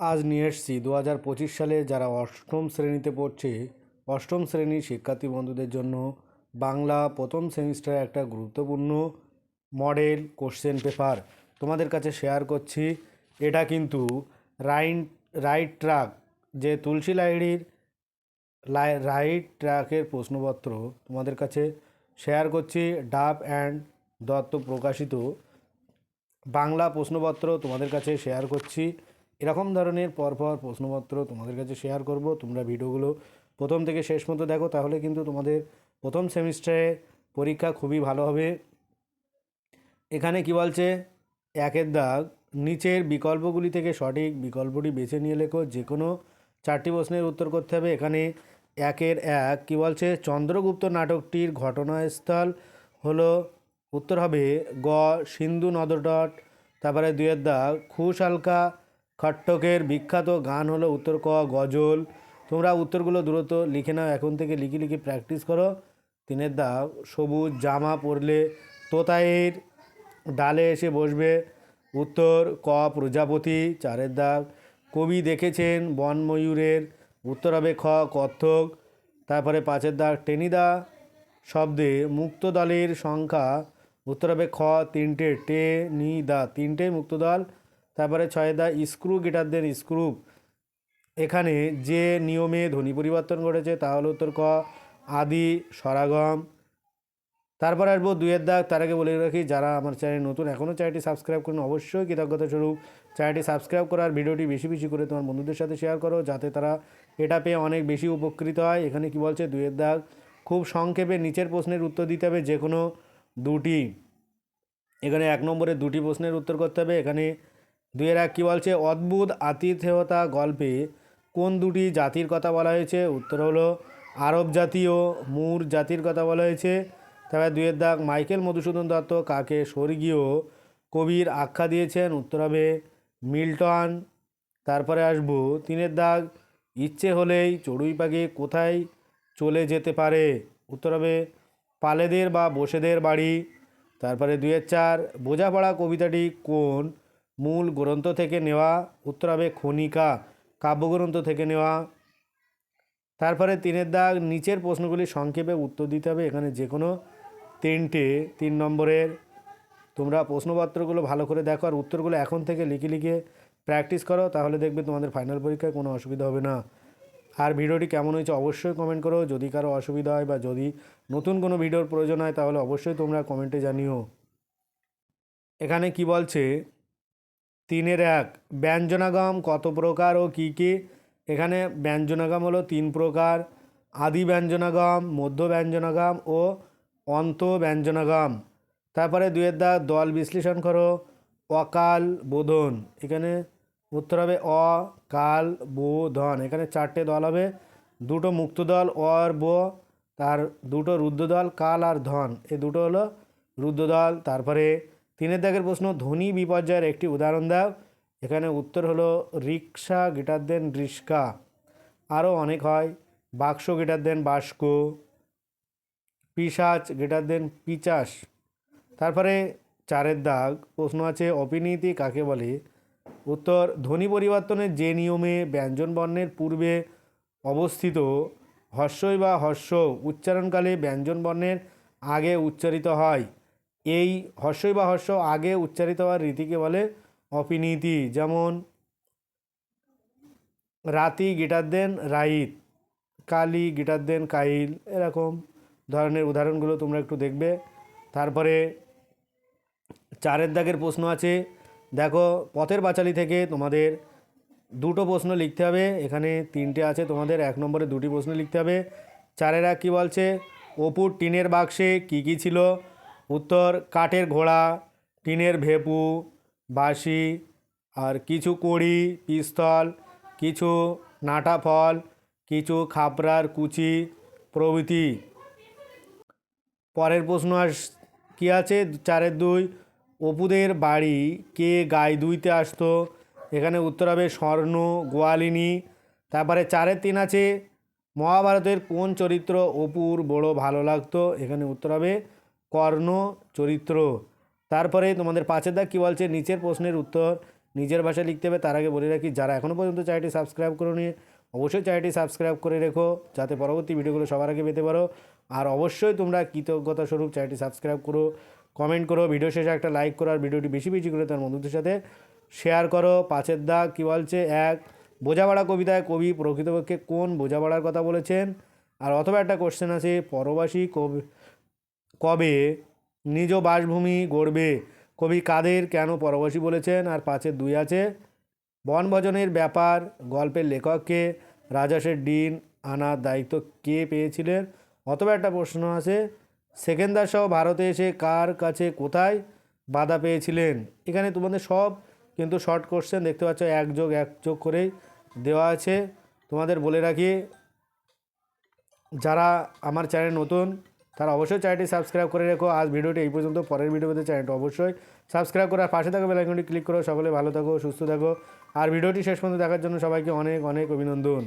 আজ নিয়ে এসেছি। দু হাজার পঁচিশ সালে যারা অষ্টম শ্রেণীতে পড়ছে, অষ্টম শ্রেণির শিক্ষার্থী বন্ধুদের জন্য বাংলা প্রথম সেমিস্টারে একটা গুরুত্বপূর্ণ মডেল কোশ্চেন পেপার তোমাদের কাছে শেয়ার করছি। এটা কিন্তু রাইন, রাইট ট্রাক যে তুলসী লাইড়ির লাই, রাইট ট্র্যাকের প্রশ্নপত্র তোমাদের কাছে শেয়ার করছি। ডাব অ্যান্ড দত্ত প্রকাশিত বাংলা প্রশ্নপত্র তোমাদের কাছে শেয়ার করছি। এরকম ধরনের পরপর প্রশ্নপত্র তোমাদের কাছে শেয়ার করব। তোমরা ভিডিওগুলো প্রথম থেকে শেষ মতো দেখো, তাহলে কিন্তু তোমাদের প্রথম সেমিস্টারে পরীক্ষা খুবই ভালো হবে। এখানে কি বলছে? একের দাগ, নিচের বিকল্পগুলি থেকে সঠিক বিকল্পটি বেছে নিয়ে লেখো যে কোনো চারটি প্রশ্নের উত্তর করতে হবে। এখানে একের এক, কি বলছে? চন্দ্রগুপ্ত নাটকটির ঘটনাস্থল হলো, উত্তর হবে গ, সিন্ধু নদডট তারপরে দুয়ের দাগ, খুশ খুশালকা খট্টকের বিখ্যাত গান হলো উত্তর ক, গজল। তোমরা উত্তরগুলো দ্রুত লিখে নাও, এখন থেকে লিখে লিখে প্র্যাকটিস করো। তিনের দাগ সবুজ জামা পরলে তোতায়ের ডালে এসে বসবে। উত্তর ক, প্রজাপতি, চারের দাগ। কবি দেখেছেন বনময়ূরের উত্তর হবে খ, কত্থক। তারপরে পাঁচের দাগ টেনিদা শব্দে মুক্ত দলের সংখ্যা। উত্তর হবে খ, তিনটে টে নি দা, তিনটে মুক্ত দল। তারপরে ছয় দা স্ক্রু গিটারদের স্ক্রু। এখানে যে নিয়মে ধ্বনি পরিবর্তন ঘটেছে তা হলো উত্তর ক, আদি সরাগম তারপর আসব দুয়ের দাগ তার আগে বলে রাখি, যারা আমার চ্যানেল নতুন এখনও চ্যানেলটি সাবস্ক্রাইব করুন অবশ্যই কৃতজ্ঞতা স্বরূপ। চ্যানেলটি সাবস্ক্রাইব করার ভিডিওটি বেশি বেশি করে তোমার বন্ধুদের সাথে শেয়ার করো, যাতে তারা এটা পেয়ে অনেক বেশি উপকৃত হয়। এখানে কি বলছে দুইয়ের দাগ খুব সংক্ষেপে নিচের প্রশ্নের উত্তর দিতে হবে যে কোনো দুটি। এখানে এক নম্বরে দুটি প্রশ্নের উত্তর করতে হবে। এখানে দুইয়ের এক কী বলছে? অদ্ভুত আতিথেয়তা গল্পে কোন দুটি জাতির কথা বলা হয়েছে? উত্তর হলো আরব জাতি ও মুর জাতির কথা বলা হয়েছে। তারপরে দুইয়ের দাগ মাইকেল মধুসূদন দত্ত কাকে স্বর্গীয় কবির আখ্যা দিয়েছেন? উত্তর হবে মিল্টন। তারপরে আসব। তিনের দাগ, ইচ্ছে হলেই চড়ুই পাখি কোথায় চলে যেতে পারে? উত্তর হবে পালেদের বা বসেদের বাড়ি। তারপরে দুইয়ের চার, বোঝাপড়া কবিতাটি কোন মূল গ্রন্থ থেকে নেওয়া উত্তর হবে খনিকা কাব্যগ্রন্থ থেকে নেওয়া। তারপরে তিনের দাগ, নিচের প্রশ্নগুলি সংক্ষেপে উত্তর দিতে হবে। এখানে যে কোনো তিনটে, তিন নম্বরের তোমরা প্রশ্নপত্রগুলো ভালো করে দেখো আর উত্তরগুলো এখন থেকে লিখে লিখে প্র্যাকটিস করো, তাহলে দেখবে তোমাদের ফাইনাল পরীক্ষায় কোনো অসুবিধা হবে না। আর ভিডিওটি কেমন হয়েছে অবশ্যই কমেন্ট করো। যদি কারও অসুবিধা হয় বা যদি নতুন কোনো ভিডিওর প্রয়োজন হয়, তাহলে অবশ্যই তোমরা কমেন্টে জানিও। এখানে কি বলছে? তিনের এক। ব্যঞ্জনাগম কত প্রকার ও কী কী? এখানে ব্যঞ্জনাগম হলো তিন প্রকার। আদি ব্যঞ্জনাগম, মধ্য ব্যঞ্জনাগম ও অন্ত ব্যঞ্জনাগম। তারপরে দুয়ের দা দল বিশ্লেষণ করো। অকাল বোধন। এখানে উত্তর হবে অ, কাল বোধন এখানে চারটে দল হবে। দুটো মুক্ত দল, অ ব। তার দুটো রুদ্র দল, কাল আর ধন। এ দুটো হলো রুদ্র দল। তারপরে তিনের দাগের প্রশ্ন ধ্বনি বিপর্যয়ের একটি উদাহরণ দাও। এখানে উত্তর হলো, রিক্সা গিটার দেন রিস্কা আরও অনেক হয়, বাক্স গিটার দেন বাস্ক পিসাচ গিটার দেন পিচাস তারপরে চারের দাগ, প্রশ্ন আছে, অপিনীতি কাকে বলে? উত্তর ধ্বনি পরিবর্তনের যে নিয়মে ব্যঞ্জন বর্ণের পূর্বে অবস্থিত হর্ষই বা হর্ষ উচ্চারণকালে ব্যঞ্জন বর্ণের আগে উচ্চারিত হয়। এই হর্ষই বা হর্ষ আগে উচ্চারিত হওয়ার রীতিকে বলে অপিনীতি, যেমন, রাতি গিটার দেন রাইত, কালি গিটার দেন কাইল, এরকম ধরনের উদাহরণগুলো তোমরা একটু দেখবে। তারপরে চারের দাগের প্রশ্ন আছে। দেখো, পথের পাঁচালী থেকে তোমাদের দুটো প্রশ্ন লিখতে হবে। এখানে তিনটে আছে তোমাদের, এক নম্বরে দুটি প্রশ্ন লিখতে হবে। চারের কী বলছে? অপুর টিনের বাক্সে কী কী ছিল? উত্তর, কাঠের ঘোড়া, টিনের ভেপু, বাঁশি, আর কিছু কড়ি, পিস্তল, কিছু নাটা ফল কিছু খাপড়ার কুচি প্রভৃতি। পরের প্রশ্ন আস, কী আছে? চারের দুই, অপুদের বাড়ি কে গায়ে দুইতে আসতো? এখানে উত্তর হবে স্বর্ণ, গোয়ালিনী। তারপরে চারের তিন আছে, মহাভারতের কোন চরিত্র অপুর বড় ভালো লাগতো? এখানে উত্তর হবে কর্ণ চরিত্র। তারপরে তোমাদের পাঁচের দাগ কী বলছে? নিচের প্রশ্নের উত্তর নিজের ভাষায় লিখতে হবে, তার আগে বলে রাখি, যারা এখনও পর্যন্ত চ্যানেলটি সাবস্ক্রাইব করোনি, অবশ্যই চ্যানেলটি সাবস্ক্রাইব করে রেখো, যাতে পরবর্তী ভিডিওগুলো সবার আগে পেতে পারো। আর অবশ্যই তোমরা কৃতজ্ঞতা স্বরূপ চ্যানেলটি সাবস্ক্রাইব করো, কমেন্ট করো, ভিডিও শেষে একটা লাইক করো, আর ভিডিওটি বেশি বেশি করে তার বন্ধুদের সাথে শেয়ার করো। পাঁচের দাগ কী বলছে? এক, বোঝাপড়া কবিতায় কবি প্রকৃতপক্ষে কোন বোঝাপড়ার কথা বলেছেন? আর অথবা একটা কোশ্চেন আছে পরবাসী কবি কবে নিজ বাসভূমি গড়বে? কবি কাদের কেন পরবাসী বলেছেন? আর পাঁচের দুই আছে। বনভোজনের ব্যাপার, গল্পের লেখককে রাজাসের ডিন আনার দায়িত্ব কে পেয়েছিলেন? অথবা একটা প্রশ্ন আছে, সেকেন্দার সহ ভারতে এসে কার কাছে কোথায় বাধা পেয়েছিলেন? এখানে তোমাদের সব কিন্তু শর্ট কোশ্চেন দেখতে পাচ্ছ, এক যোগ এক যোগ করেই দেওয়া আছে। তোমাদের বলে রাখি, যারা আমার চ্যানেল নতুন তারা অবশ্যই চ্যানেলটি সাবস্ক্রাইব করে রেখো। আজ ভিডিওটি এই পর্যন্ত। পরের ভিডিওতে চ্যানেলটি অবশ্যই সাবস্ক্রাইব করে আর পাশে থাকা বেলাইকনটি ক্লিক করো সকলে ভালো থাকো, সুস্থ থাকো। আর ভিডিওটি শেষ পর্যন্ত দেখার জন্য সবাইকে অনেক অনেক অভিনন্দন।